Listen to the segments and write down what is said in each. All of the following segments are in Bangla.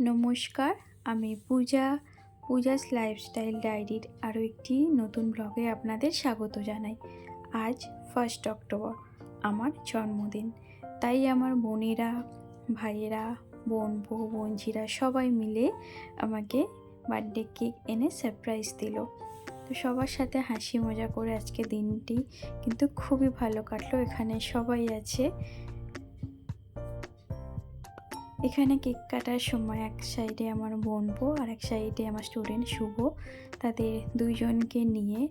নমস্কার, আমি পূজা, পূজাস লাইফস্টাইল ডায়েরির আরও একটি নতুন ব্লগে আপনাদের স্বাগত জানাই। আজ ফার্স্ট অক্টোবর আমার জন্মদিন। তাই আমার বোনেরা, ভাইয়েরা, বোন, বউ, বোনঝিরা সবাই মিলে আমাকে বার্থডে কেক এনে সারপ্রাইজ দিল। তো সবার সাথে হাসি মজা করে আজকে দিনটি কিন্তু খুবই ভালো কাটলো। এখানে সবাই আছে। এখানে কেক কাটার সময় এক সাইডে আমার বোনপো আর এক সাইডে আমার স্টুডেন্ট শুভ। তাদের দুইজনকে নিয়ে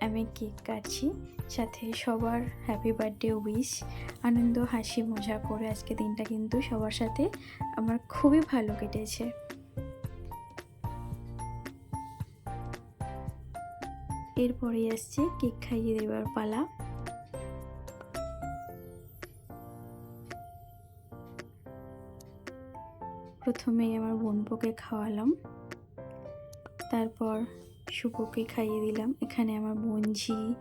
আমি কেক কাটছি। সাথে সবার হ্যাপি বার্থডে উইশ আনন্দ, হাসি, মজা করে আজকে দিনটা কিন্তু সবার সাথে আমার খুবই ভালো কেটেছে। এরপরে আসছে কেক খাইয়ে দেওয়ার পালা। প্রথমে আমার বোনপোকে খাওয়ালাম। তারপর শুভকে খাইয়ে দিলাম। এখানে আমার বোনঝি,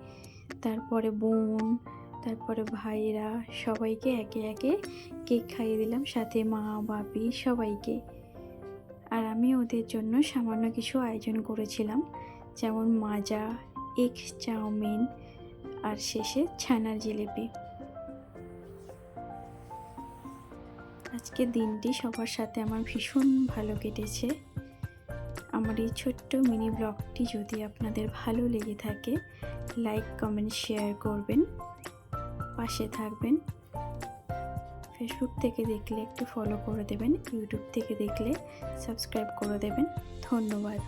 তারপরে বোন, তারপরে ভাইয়েরা সবাইকে একে একে কেক খাইয়ে দিলাম। সাথে মা, বাপি সবাইকে। আর আমি ওদের জন্য সামান্য কিছু আয়োজন করেছিলাম। যেমন মাজা, এগ চাউমিন, আর শেষে ছানার জিলিপি। আজকের দিনটি সবার সাথে আমার ভীষণ ভালো কেটেছে। আমার এই ছোট্ট মিনি ব্লগটি যদি আপনাদের ভালো লেগে থাকে, লাইক, কমেন্ট, শেয়ার করবেন। পাশে থাকবেন। ফেসবুক থেকে দেখলে একটু ফলো করে দেবেন ইউটিউব থেকে দেখলে সাবস্ক্রাইব করে দেবেন। ধন্যবাদ।